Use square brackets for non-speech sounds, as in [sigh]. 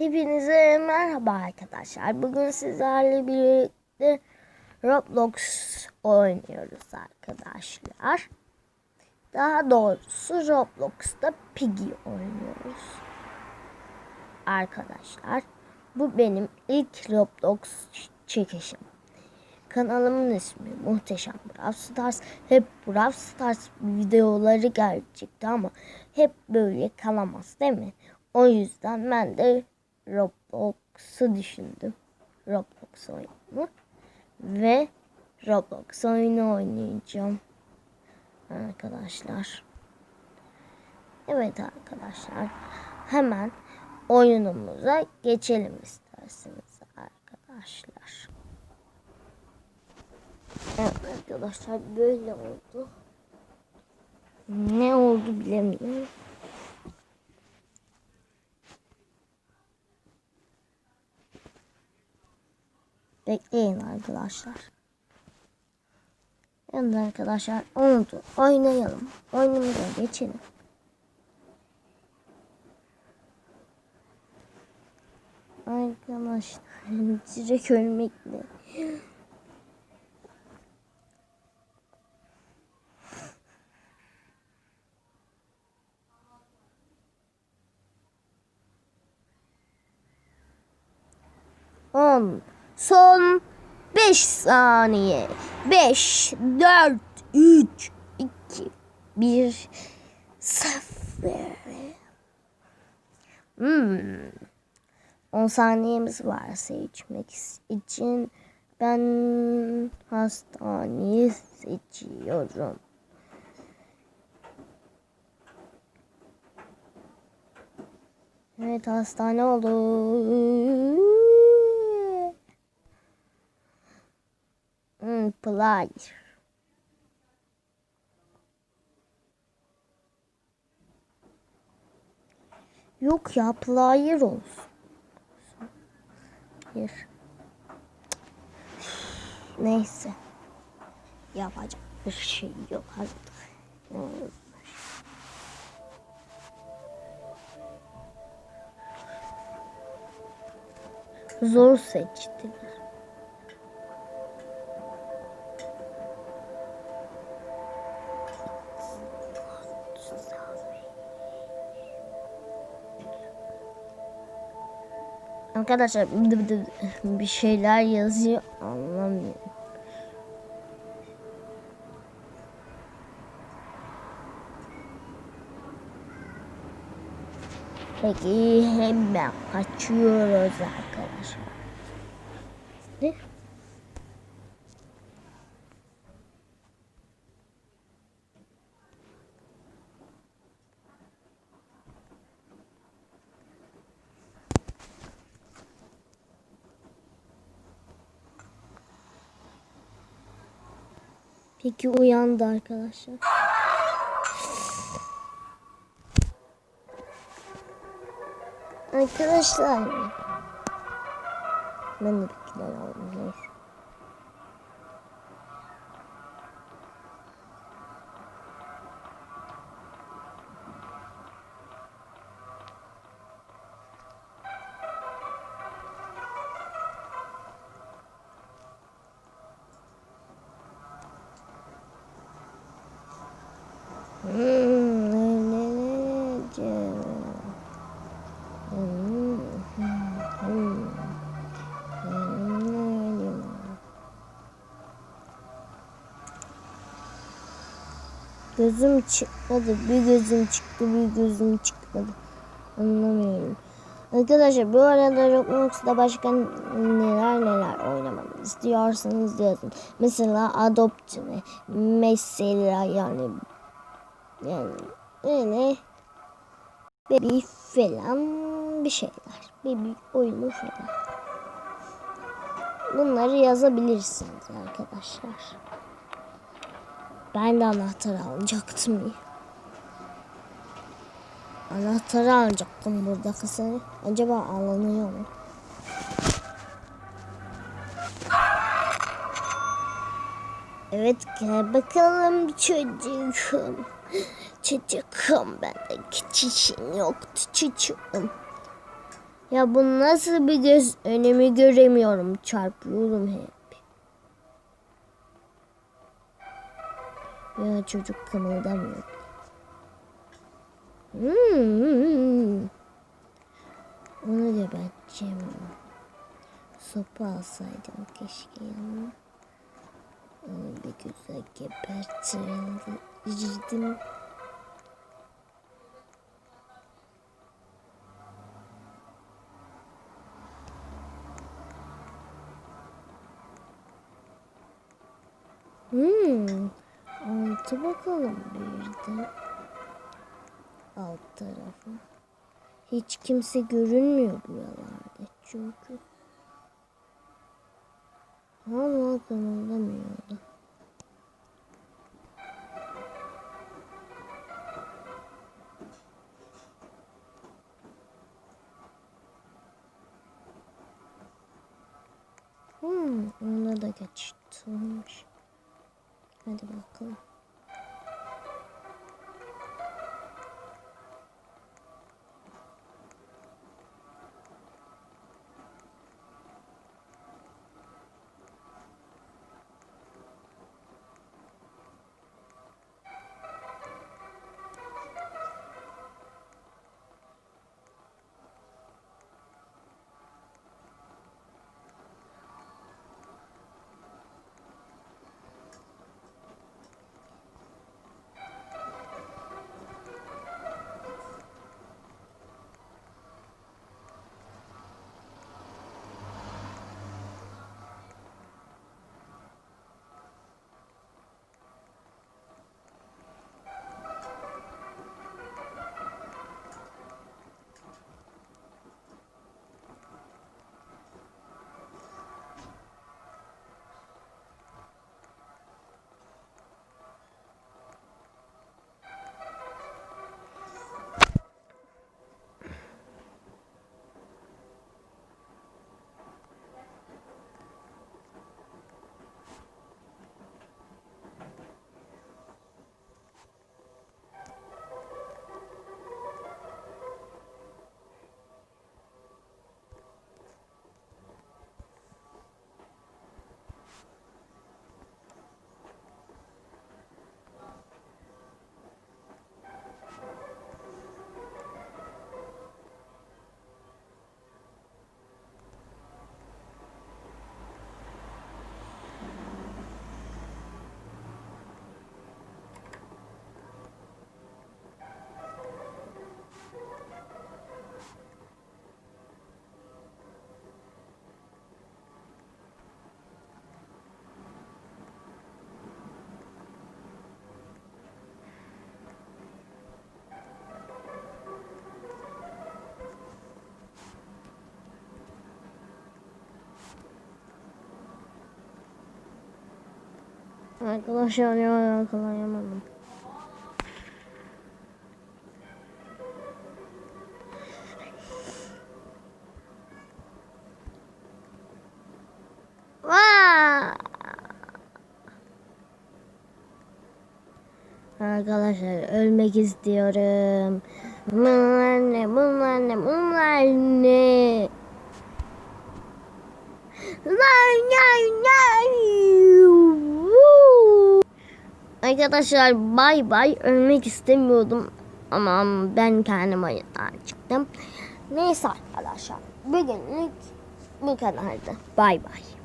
Hepinize merhaba arkadaşlar. Bugün sizlerle birlikte Roblox oynuyoruz arkadaşlar. Daha doğrusu Roblox'ta Piggy oynuyoruz. Arkadaşlar bu benim ilk Roblox çekişim. Kanalımın ismi Muhteşem Brawl Stars. Hep Brawl Stars videoları gelecekti ama hep böyle kalamaz değil mi? O yüzden ben de Roblox'u düşündüm. Roblox oyunu. Ve Roblox oyunu oynayacağım. Arkadaşlar. Evet arkadaşlar. Hemen oyunumuza geçelim isterseniz arkadaşlar. Evet arkadaşlar böyle oldu. Ne oldu bilemiyorum. Bekleyin arkadaşlar. Evet arkadaşlar oldu. Oynayalım. Oyunumuza geçelim. Arkadaşlar [laughs] direkt ölmek ne? On. Son 5 saniye. 5, 4, 3, 2, 1, 0. Hmm. 10 saniyemiz var seçmek için. Ben hastaneyi seçiyorum. Evet hastane oldu. Hmm, play. Yok ya player olsun. Hayır. Neyse. Yapacak bir şey yok artık. Zor seçtiler. Arkadaşlar bir şeyler yazıyor anlamıyorum. Peki hemen kaçıyoruz arkadaşlar. Ne? Peki uyandı arkadaşlar. Arkadaşlar. Ben de bir kilo aldım. Hmm, Gözüm çıkmadı. Bir gözüm çıktı, bir gözüm çıkmadı. Anlamıyorum. Arkadaşlar bu arada Roblox'ta başka neler neler oynamamı istiyorsanız yazın. Mesela Adopt ne? Mesela yani yani öyle bebi falan bir şeyler. Bebi oyunu falan. Bunları yazabilirsiniz arkadaşlar. Ben de anahtar alacaktım. Anahtarı alacaktım burada kızı. Acaba alınıyor mu? Evet gel bakalım çocuğum. Çocuğum bendeki çişin yoktu çocuğum. Ya bu nasıl bir göz önemi göremiyorum. Çarpıyorum hep. Ya çocuk kımıldamıyor. Hmm. Onu geberteceğim. Sopa alsaydım keşke yanıma. Onu bir güzel gebertirdim. Altı bakalım bir de. Alt tarafı. Hiç kimse görünmüyor buralarda çünkü. Hala kımıldamıyordu. Hmm, ona da geçmiş. Hadi bakalım. Arkadaşlar ya yakalayamadım. Arkadaşlar ölmek istiyorum. Bunlar ne? Bunlar ne? Bunlar ne? Lan lan lan. Arkadaşlar bay bay ölmek istemiyordum ama ben kendim oyundan çıktım. Neyse arkadaşlar bugünlük bu kadardı. Bay bay.